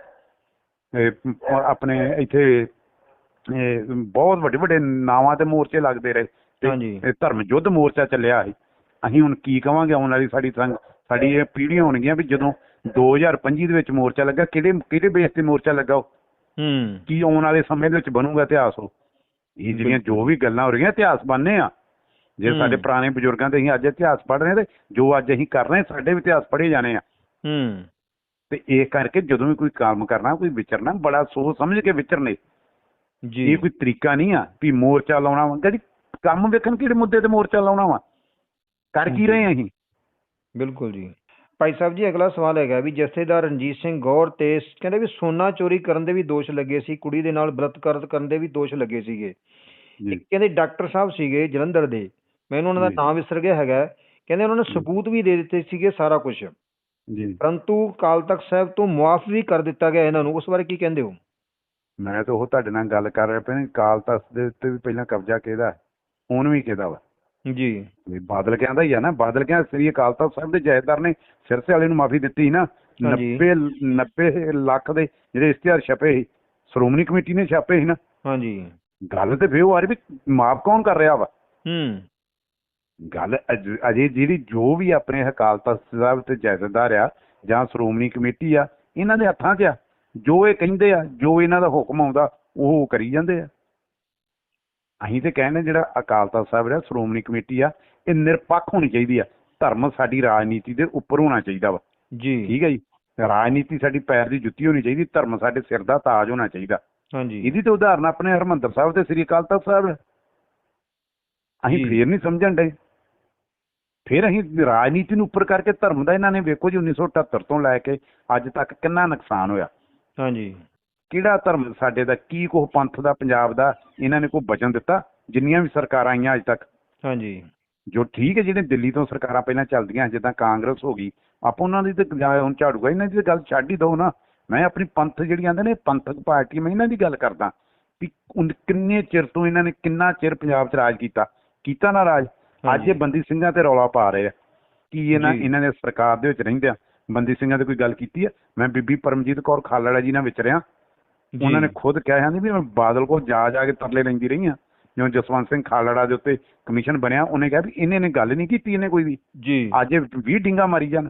ਆਪਣੇ ਇੱਥੇ ਬਹੁਤ ਵੱਡੇ ਵੱਡੇ ਨਾਵਾਂ ਤੇ ਮੋਰਚੇ ਲੱਗਦੇ ਰਹੇ। ਤੇ ਧਰਮ ਯੁੱਧ ਮੋਰਚਾ ਚੱਲਿਆ ਸੀ। ਅਸੀਂ ਹੁਣ ਕੀ ਕਵਾਂਗੇ ਆਉਣ ਵਾਲੀ ਸਾਡੀ ਸੰਗ ਸਾਡੀ ਇਹ ਪੀੜ੍ਹੀਆਂ ਹੋਣਗੀਆਂ ਵੀ ਜਦੋਂ 2025 ਦੇ ਵਿੱਚ ਮੋਰਚਾ ਲੱਗਾ ਕਿਹੜੇ ਕਿਹੜੇ ਬੇਸ ਤੇ ਮੋਰਚਾ ਲੱਗਾ ਉਹ? ਹੂੰ। ਕੀ ਆਉਣ ਵਾਲੇ ਸਮੇਂ ਦੇ ਵਿੱਚ ਬਣੂਗਾ ਇਤਿਹਾਸ ਉਹ? ਇਹ ਜਿਹੜੀਆਂ ਜੋ ਵੀ ਗੱਲਾਂ ਹੋ ਰਹੀਆਂ ਇਤਿਹਾਸ ਬਣਨੇ ਆ। ਜੇ। ਸਾਡੇ ਪੁਰਾਣੇ ਬਜ਼ੁਰਗਾਂ ਤੇ ਅਸੀਂ ਅੱਜ ਇਤਿਹਾਸ ਪੜ੍ਹ ਰਹੇ ਤੇ ਜੋ ਅੱਜ ਅਸੀਂ ਕਰ ਰਹੇ ਸਾਡੇ ਵੀ ਇਤਿਹਾਸ ਪੜ੍ਹੇ ਜਾਣੇ ਆ। ਹੂੰ। ਤੇ ਇਹ ਕਰਕੇ ਜਦੋਂ ਵੀ ਕੋਈ ਕੰਮ ਕਰਨਾ ਕੋਈ ਵਿਚਰਨਾ ਬੜਾ ਸੋਚ ਸਮਝ ਕੇ ਵਿਚਰਨੇ। ਜੀ। ਇਹ ਕੋਈ ਤਰੀਕਾ ਨਹੀਂ ਆ ਵੀ ਮੋਰਚਾ ਲਾਉਣਾ ਵਾ। ਕਦੀ ਕੰਮ ਵੇਖਣ ਕਿਹੜੇ ਮੁੱਦੇ ਤੇ ਮੋਰਚਾ ਲਾਉਣਾ ਵਾ? ਕਰ ਕੀ ਰਹੇ ਆ ਅਸੀਂ? ਬਿਲਕੁਲ ਜੀ। ਭਾਈ ਸਾਹਿਬ ਜੀ ਅਗਲਾ ਸਵਾਲ ਹੈਗਾ ਵੀ ਜਥੇਦਾਰ ਰਣਜੀਤ ਸਿੰਘ ਗੌਰ ਤੇ ਕਹਿੰਦੇ ਵੀ ਸੋਨਾ ਚੋਰੀ ਕਰਨ ਦੇ ਵੀ ਦੋਸ਼ ਲੱਗੇ ਸੀ ਕੁੜੀ ਦੇ ਨਾਲ ਬਲਾਤਕਾਰ ਕਰਨ ਦੇ ਵੀ ਦੋਸ਼ ਲੱਗੇ ਸੀਗੇ। ਇੱਕ ਕਹਿੰਦੇ ਡਾਕਟਰ ਸਾਹਿਬ ਸੀਗੇ ਜਲੰਧਰ ਦੇ ਮੈਨੂੰ ਉਹਨਾਂ ਦਾ। ਨਾਮ ਵਿਸਰ ਗਿਆ ਹੈਗਾ ਕਹਿੰਦੇ ਉਹਨਾਂ ਨੇ ਸਬੂਤ ਵੀ ਦੇ ਦਿੱਤੇ ਸੀਗੇ ਸਾਰਾ ਕੁਝ ਜੀ। ਪਰੰਤੂ ਕਾਲ ਤਖਤ ਸਾਹਿਬ ਤੋਂ ਮੁਆਫ ਵੀ ਕਰ ਦਿੱਤਾ ਗਿਆ ਇਹਨਾਂ ਨੂੰ ਉਸ ਬਾਰੇ ਕੀ ਕਹਿੰਦੇ ਹੋ? ਮੈਂ ਤਾਂ ਉਹ ਤੁਹਾਡੇ ਨਾਲ ਗੱਲ ਕਰ ਰਿਹਾ ਪਿਆ ਕਾਲ ਤਖਤ ਦੇ ਉੱਤੇ ਵੀ ਪਹਿਲਾਂ ਕਬਜ਼ਾ ਕਿਹਦਾ? ਹੁਣ ਵੀ ਕਿਹਦਾ ਵਾ? ਜੀ। ਵੀ ਬਾਦਲ ਕਹਿੰਦਾ ਹੀ ਆ ਨਾ ਬਾਦਲ ਕਹਿੰਦਾ ਸ੍ਰੀ ਅਕਾਲ ਤਖਤ ਸਾਹਿਬ ਦੇ ਜਾਇਦਾਰ ਨੇ ਸਿਰਸੇ ਵਾਲੇ ਨੂੰ ਮਾਫੀ ਦਿੱਤੀ ਨਾ। ਹਾਂਜੀ। 90 90 ਲੱਖ ਦੇ ਜਿਹੜੇ ਇਸ਼ਤਿਹਾਰ ਛਪੇ ਸੀ ਸ਼੍ਰੋਮਣੀ ਕਮੇਟੀ ਨੇ ਛਾਪੇ ਸੀ ਨਾ। ਹਾਂਜੀ। ਗੱਲ ਤੇ ਫੇਰ ਉਹ ਆ ਰਹੀ ਵੀ ਮਾਫ ਕੌਣ ਕਰ ਰਿਹਾ ਵਾ? ਹੂੰ। ਗੱਲ ਅਜ- ਅਜੇ ਜਿਹੜੀ ਜੋ ਵੀ ਆਪਣੇ ਅਕਾਲ ਤਖਤ ਸਾਹਿਬ ਤੇ ਜਾਇਦਾਦਾਰ ਆ ਜਾਂ ਸ਼੍ਰੋਮਣੀ ਕਮੇਟੀ ਆ ਇਹਨਾਂ ਦੇ ਹੱਥਾਂ 'ਚ ਆ। ਜੋ ਇਹ ਕਹਿੰਦੇ ਆ ਜੋ ਇਹਨਾਂ ਦਾ ਹੁਕਮ ਆਉਂਦਾ ਉਹ ਕਰੀ ਜਾਂਦੇ ਆ। ਅਸੀਂ ਤੇ ਕਹਿੰਦੇ ਜਿਹੜਾ ਅਕਾਲ ਤਖਤ ਸਾਹਿਬ ਰਿਹਾ ਸ਼੍ਰੋਮਣੀ ਕਮੇਟੀ ਆ ਇਹ ਨਿਰਪੱਖ ਹੋਣੀ ਚਾਹੀਦੀ ਆ। ਧਰਮ ਸਾਡੀ ਰਾਜਨੀਤੀ ਦੇ ਉੱਪਰ ਹੋਣਾ ਚਾਹੀਦਾ ਵਾ। ਜੀ। ਠੀਕ ਹੈ ਜੀ? ਰਾਜਨੀਤੀ ਸਾਡੀ ਪੈਰ ਦੀ ਜੁੱਤੀ ਹੋਣੀ ਚਾਹੀਦੀ ਧਰਮ ਸਾਡੇ ਸਿਰ ਦਾ ਤਾਜ ਹੋਣਾ ਚਾਹੀਦਾ। ਹਾਂਜੀ। ਇਹਦੀ ਤੇ ਉਦਾਹਰਨ ਆਪਣੇ ਹਰਮੰਦਰ ਸਾਹਿਬ ਤੇ ਸ੍ਰੀ ਅਕਾਲ ਤਖਤ ਸਾਹਿਬ। ਅਸੀਂ। ਫੇਰ ਨਹੀਂ ਸਮਝਣ ਦੇ ਫਿਰ ਅਸੀਂ ਰਾਜਨੀਤੀ ਨੂੰ ਉੱਪਰ ਕਰਕੇ ਧਰਮ ਦਾ ਇਹਨਾਂ ਨੇ ਵੇਖੋ ਜੀ 1978 ਤੋਂ ਲੈ ਕੇ ਅੱਜ ਤੱਕ ਕਿੰਨਾ ਨੁਕਸਾਨ ਹੋਇਆ। ਹਾਂਜੀ। ਕਿਹੜਾ ਧਰਮ ਸਾਡੇ ਦਾ ਕੀ ਕੋ ਪੰਥ ਦਾ ਪੰਜਾਬ ਦਾ ਇਹਨਾਂ ਨੇ ਕੋਈ ਬਚਨ ਦਿੱਤਾ? ਜਿੰਨੀਆਂ ਵੀ ਸਰਕਾਰਾਂ ਆਈਆਂ ਅੱਜ ਤੱਕ। ਹਾਂਜੀ। ਜੋ ਠੀਕ ਹੈ ਜਿਹੜੇ ਦਿੱਲੀ ਤੋਂ ਸਰਕਾਰਾਂ ਪਹਿਲਾਂ ਚੱਲਦੀਆਂ ਜਿੱਦਾਂ ਕਾਂਗਰਸ ਹੋ ਗਈ ਆਪਾਂ ਉਹਨਾਂ ਦੀ ਤੇ ਹੁਣ ਝਾੜੂਗਾ ਇਹਨਾਂ ਦੀ ਗੱਲ ਛੱਡ ਹੀ ਦਓ ਨਾ। ਮੈਂ ਆਪਣੀ ਪੰਥ ਜਿਹੜੀ ਆਂਦੇ ਨੇ ਪੰਥਕ ਪਾਰਟੀ ਮੈਂ ਇਹਨਾਂ ਦੀ ਗੱਲ ਕਰਦਾ ਉਨ- ਕਿੰਨੇ ਚਿਰ ਤੋਂ ਇਹਨਾਂ ਨੇ ਕਿੰਨਾ ਚਿਰ ਪੰਜਾਬ 'ਚ ਰਾਜ ਕੀਤਾ? ਕੀਤਾ ਨਾ ਰਾਜ? ਅੱਜ। ਇਹ ਬੰਦੀ ਸਿੰਘਾਂ ਤੇ ਰੌਲਾ ਪਾ ਰਹੇ ਆ। ਕੀ ਇਹਨਾਂ। ਇਹਨਾਂ ਨੇ ਸਰਕਾਰ ਦੇ ਵਿੱਚ ਰਹਿੰਦੇ ਆ ਬੰਦੀ ਸਿੰਘਾਂ ਤੇ ਕੋਈ ਗੱਲ ਕੀਤੀ ਹੈ ਮੈਂ ਬੀਬੀ ਪਰਮਜੀਤ ਕੌਰ ਖਾਲੜਾ ਜੀ ਨਾਲ ਵਿਚਰਿਆ। ਉਹਨਾਂ ਨੇ ਖੁਦ ਕਿਹਾ ਜਾਂਦੀ ਵੀ ਮੈਂ ਬਾਦਲ ਕੋਲ ਜਾ ਜਾ ਕੇ ਤਰਲੇ ਲੈਂਦੀ ਰਹੀ ਆ ਜਿਵੇਂ ਜਸਵੰਤ ਸਿੰਘ ਖਾਲੜਾ ਦੇ ਉੱਤੇ ਕਮਿਸ਼ਨ ਬਣਿਆ ਉਹਨੇ ਕਿਹਾ ਵੀ ਇਹਨੇ ਨੇ ਗੱਲ ਨਹੀਂ ਕੀਤੀ ਇਹਨੇ ਕੋਈ ਵੀ। ਜੀ। ਅੱਜ ਇਹ 20 ਡਿੰਗਾ ਮਾਰੀ ਜਾਣ।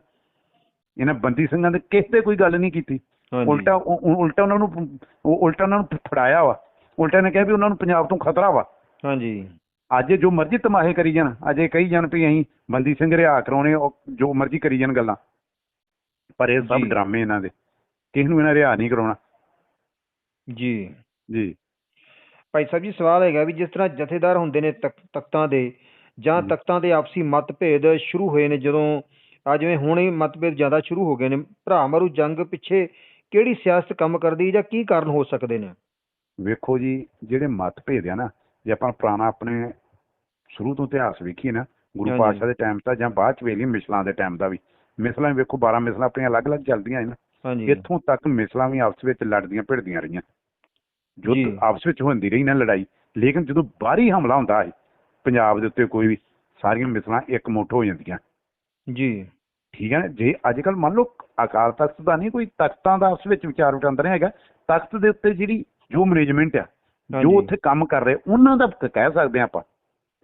ਇਹਨਾਂ ਬੰਦੀ ਸਿੰਘਾਂ ਦੇ ਕਿਸੇ ਤੇ ਕੋਈ ਗੱਲ ਨਹੀਂ ਕੀਤੀ। ਉਲਟਾ ਉਲਟਾ ਉਹਨਾਂ ਨੂੰ ਉਲਟਾ ਉਹਨਾਂ ਨੂੰ ਫੜਾਇਆ ਵਾ। ਉਲਟਾ ਨੇ ਕਿਹਾ ਵੀ ਉਹਨਾਂ ਨੂੰ ਪੰਜਾਬ ਤੋਂ ਖਤਰਾ ਵਾ। ਹਾਂਜੀ। ਅੱਜ ਜੋ ਮਰਜ਼ੀ ਤਮਾਹੇ ਕਰੀ ਜਾਣ ਅੱਜ ਇਹ ਕਹੀ ਜਾਣ ਵੀ ਅਸੀਂ ਬੰਦੀ ਸਿੰਘ ਰਿਹਾ ਕਰਾਉਣੇ ਜੋ ਮਰਜ਼ੀ ਕਰੀ ਜਾਣ ਗੱਲਾਂ। ਪਰ ਇਹ ਸਭ। ਡਰਾਮੇ ਇਹਨਾਂ ਦੇ। ਕਿਸ ਨੂੰ ਇਹਨਾਂ ਰਿਹਾ ਨਹੀਂ ਕਰਾਉਣਾ। ਜੀ ਜੀ ਭਾਈ ਸਾਹਿਬ ਜੀ ਸਵਾਲ ਹੈਗਾ ਵੀ ਜਿਸ ਤਰ੍ਹਾਂ ਜਥੇਦਾਰ ਹੁੰਦੇ ਨੇ ਤਖ- ਤਖਤਾਂ ਦੇ ਜਾਂ ਹਮ। ਤਖਤਾਂ ਦੇ ਆਪਸੀ ਮਤਭੇਦ ਸ਼ੁਰੂ ਹੋਏ ਨੇ ਜਦੋਂ ਆ ਜਿਵੇਂ ਹੁਣ ਹੀ ਮਤਭੇਦ ਜ਼ਿਆਦਾ ਸ਼ੁਰੂ ਹੋ ਗਏ ਨੇ ਭਰਾ ਮਾਰੂ ਜੰਗ ਪਿੱਛੇ ਕਿਹੜੀ ਸਿਆਸਤ ਕੰਮ ਕਰਦੀ ਜਾਂ ਕੀ ਕਾਰਨ ਹੋ ਸਕਦੇ ਨੇ ਵੇਖੋ ਜੀ ਜਿਹੜੇ ਮਤਭੇਦ ਆ ਨਾ ਜੇ ਆਪਾਂ ਪੁਰਾਣਾ ਆਪਣੇ ਸ਼ੁਰੂ ਤੋਂ ਇਤਿਹਾਸ ਵੇਖੀਏ ਨਾ ਗੁਰੂ ਹਾਂਜੀ। ਪਾਤਸ਼ਾਹ ਦੇ ਟਾਈਮ ਤਾਂ ਜਾਂ ਬਾਅਦ ਚ ਵੇਖ ਲਈ ਮਿਸਲਾਂ ਦੇ ਟਾਈਮ ਦਾ ਵੀ ਮਿਸਲਾਂ ਵੀ ਵੇਖੋ 12 ਮਿਸਲਾਂ ਆਪਣੀਆਂ ਅਲੱਗ-ਅਲੱਗ ਚੱਲਦੀਆਂ ਹਾਂਜੀ ਇੱਥੋਂ ਤੱਕ ਮਿਸਲਾਂ ਵੀ ਆਪਸ ਵਿੱਚ ਲੜਦੀਆਂ ਭਿੜਦੀਆਂ ਰਹੀਆਂ। ਜੁੱਧ ਆਪਸ ਵਿੱਚ ਹੁੰਦੀ ਰਹੀ ਨਾ ਲੜਾਈ ਲੇਕਿਨ ਜਦੋਂ ਬਾਹਰੀ ਹਮਲਾ ਹੁੰਦਾ ਹੈ ਪੰਜਾਬ ਦੇ ਉੱਤੇ ਕੋਈ ਵੀ ਸਾਰੀਆਂ ਮਿਸਲਾਂ ਇੱਕ ਮੁੱਠ ਹੋ ਜਾਂਦੀਆਂ। ਜੀ। ਠੀਕ ਹੈ ਜੇ ਅੱਜ ਕੱਲ ਮੰਨ ਲਓ ਅਕਾਲ ਤਖਤ ਦਾ ਨਹੀਂ ਕੋਈ ਤਖਤਾਂ ਦਾ ਆਪਸ ਵਿੱਚ ਵਿਚਾਰ ਵਟਾਂਦਰਾ ਹੈਗਾ। ਤਖਤ ਦੇ ਉੱਤੇ ਜਿਹੜੀ ਜੋ ਮੈਨੇਜਮੈਂਟ ਆ। ਜੋ ਉੱਥੇ ਕੰਮ ਕਰ ਰਹੇ ਉਹਨਾਂ ਦਾ ਕਹਿ ਸਕਦੇ ਹਾਂ ਆਪਾਂ।